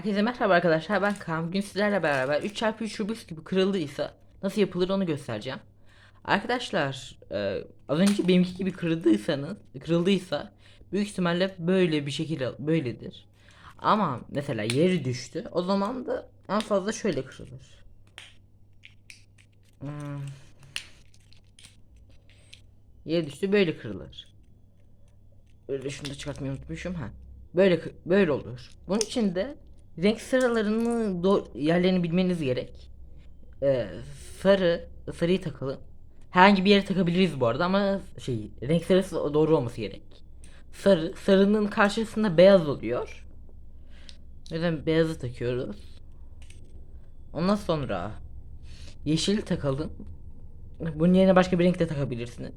Herkese merhaba arkadaşlar ben Kaan. Bugün sizlerle beraber 3x3 Rubik's gibi kırıldıysa nasıl yapılır onu göstereceğim. Arkadaşlar e, az önce benimki gibi kırıldıysanız kırıldıysa büyük ihtimalle böyle bir şekilde böyledir. Ama mesela yeri düştü o zaman da en fazla şöyle kırılır. Hmm. Yeri düştü böyle kırılır. Öyle şunu da çıkartmayı unutmuşum ha. Böyle böyle olur. Bunun için de renk sıralarını yerlerini bilmeniz gerek. Ee, sarı sarıyı takalım. Herhangi bir yere takabiliriz bu arada ama şey renk sırası doğru olması gerek. Sarı sarının karşısında beyaz oluyor. O yüzden beyazı takıyoruz. Ondan sonra yeşil takalım. Bunun yerine başka bir renk de takabilirsiniz.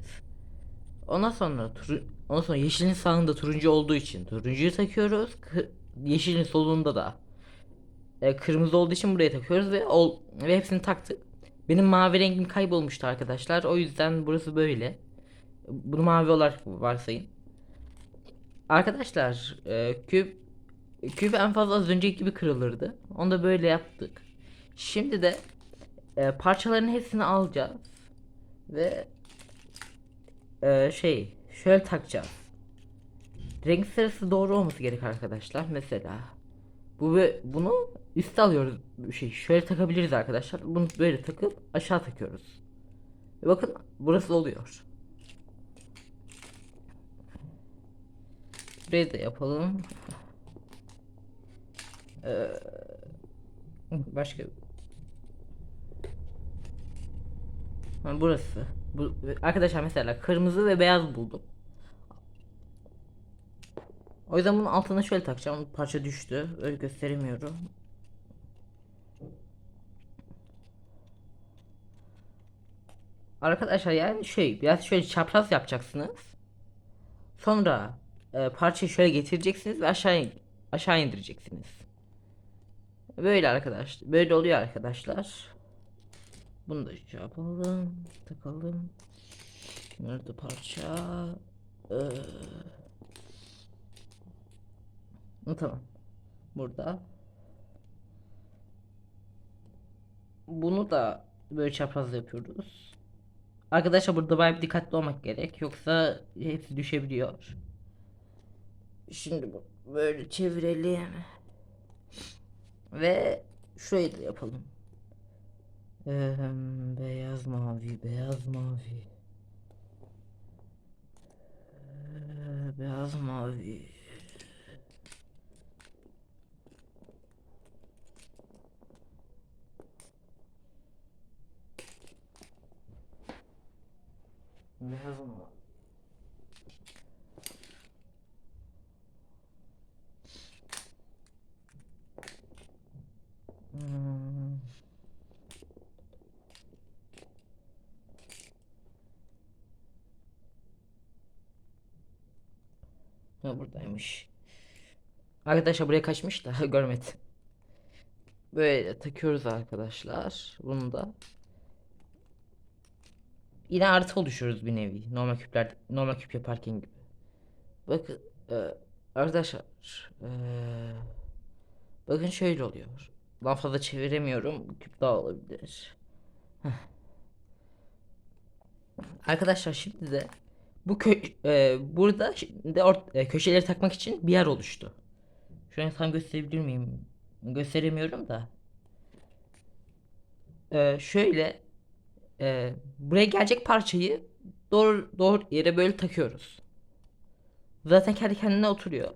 Ondan sonra turu, ondan sonra yeşilin sağında turuncu olduğu için turuncuyu takıyoruz. Kı- yeşilin solunda da e, kırmızı olduğu için buraya takıyoruz ve ol, ve hepsini taktık. Benim mavi rengim kaybolmuştu arkadaşlar. O yüzden burası böyle. Bunu mavi olarak varsayın. Arkadaşlar e, küp küp en fazla az önceki gibi kırılırdı. Onu da böyle yaptık. Şimdi de e, parçaların hepsini alacağız ve e, şey şöyle takacağız. Renk sırası doğru olması gerek arkadaşlar. Mesela bu ve bunu üste alıyoruz. Şey şöyle takabiliriz arkadaşlar. Bunu böyle takıp aşağı takıyoruz. Ve bakın burası oluyor. Burayı da yapalım. Ee, başka Ha, burası. Bu, arkadaşlar mesela kırmızı ve beyaz buldum. O yüzden bunun altına şöyle takacağım. Parça düştü. Öyle gösteremiyorum. Arkadaşlar yani şey biraz şöyle çapraz yapacaksınız. Sonra e, parçayı şöyle getireceksiniz ve aşağı aşağı indireceksiniz. Böyle arkadaş. Böyle oluyor arkadaşlar. Bunu da şey yapalım. Takalım. Nerede parça? Ee... Tamam. Burada. Bunu da böyle çaprazla yapıyoruz. Arkadaşlar burada bayağı dikkatli olmak gerek. Yoksa hepsi düşebiliyor. Şimdi bu böyle çevirelim. Ve şöyle de yapalım. Eee, beyaz mavi, beyaz mavi. Eee, beyaz mavi. Beyaz mavi. Hmm. Ha buradaymış. Arkadaşlar buraya kaçmış da görmedim. Böyle takıyoruz arkadaşlar. Bunu da. Yine artı oluşuyoruz bir nevi. Normal küpler, normal küp yaparken gibi. Bakın e, arkadaşlar. e, bakın şöyle oluyor. Daha fazla çeviremiyorum. Küp daha olabilir. Heh. Arkadaşlar şimdi de bu kö e, burada ort- e, köşeleri takmak için bir yer oluştu. Şu an tam gösterebilir miyim? Gösteremiyorum da. E, şöyle e, buraya gelecek parçayı doğru doğru yere böyle takıyoruz. Zaten kendi kendine oturuyor.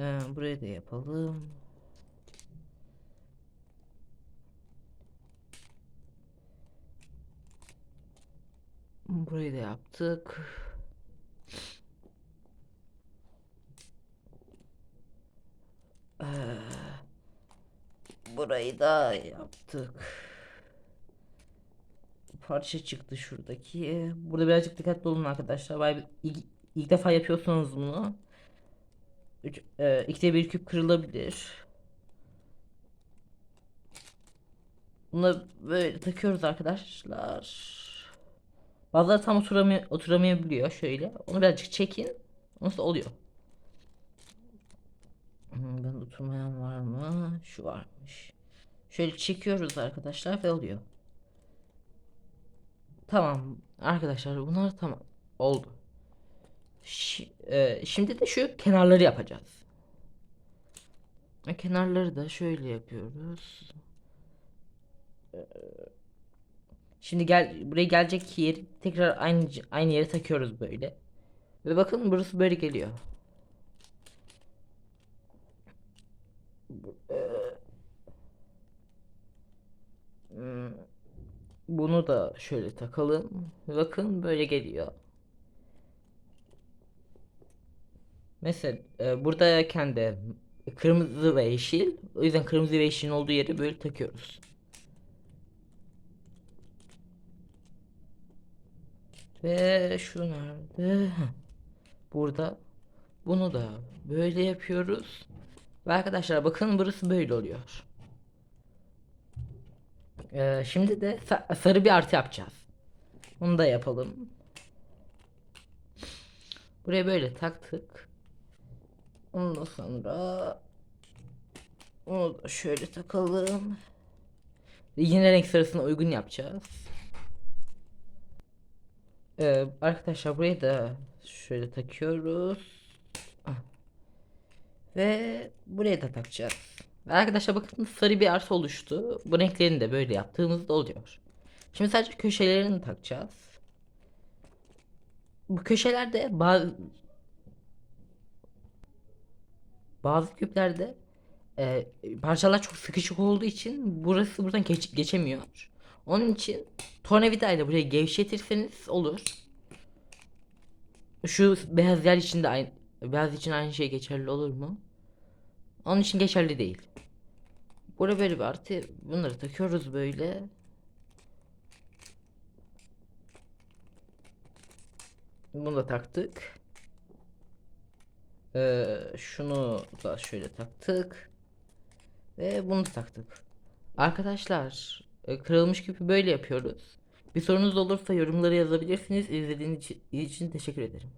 E, buraya da yapalım. Burayı da yaptık. Ee, burayı da yaptık. Parça çıktı şuradaki. Burada birazcık dikkatli olun arkadaşlar. Vay, ilk, ilk defa yapıyorsanız bunu. Üç, e, ikide bir küp kırılabilir. Bunu böyle takıyoruz arkadaşlar. Bazıları tam oturamay oturamayabiliyor şöyle. Onu birazcık çekin. Nasıl oluyor? Hmm, Ben oturmayan var mı? Şu varmış. Şöyle çekiyoruz arkadaşlar ve oluyor. Tamam arkadaşlar bunlar tamam oldu. Şi- e, şimdi de şu kenarları yapacağız. E, Kenarları da şöyle yapıyoruz. E, Şimdi gel buraya gelecek yeri tekrar aynı aynı yere takıyoruz böyle. Ve bakın burası böyle geliyor. Hmm, Bunu da şöyle takalım. Bakın böyle geliyor. Mesela e, buradayken de kırmızı ve yeşil. O yüzden kırmızı ve yeşilin olduğu yeri böyle takıyoruz. Ve şu nerede? Burada. Bunu da böyle yapıyoruz. Ve arkadaşlar bakın burası böyle oluyor. Ee, şimdi de sa- sarı bir artı yapacağız. Onu da yapalım. Buraya böyle taktık. Ondan sonra onu da şöyle takalım. Yine renk sarısına uygun yapacağız. Ee, arkadaşlar buraya da şöyle takıyoruz. Ah. Ve buraya da takacağız. Ve arkadaşlar bakın sarı bir artı oluştu. Bu renklerini de böyle yaptığımızda oluyor. Şimdi sadece köşelerini takacağız. Bu köşelerde bazı bazı küplerde e, parçalar çok sıkışık olduğu için burası buradan geç- geçemiyor. Onun için tornavida ile burayı gevşetirseniz olur. Şu beyaz yer için de aynı beyaz için aynı şey geçerli olur mu? Onun için geçerli değil. Buraya böyle bir artı bunları takıyoruz böyle. Bunu da taktık. Ee, şunu da şöyle taktık. Ve bunu taktık. Arkadaşlar kırılmış küpü böyle yapıyoruz. Bir sorunuz olursa yorumlara yazabilirsiniz. İzlediğiniz için teşekkür ederim.